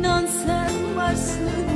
İnan sen varsın.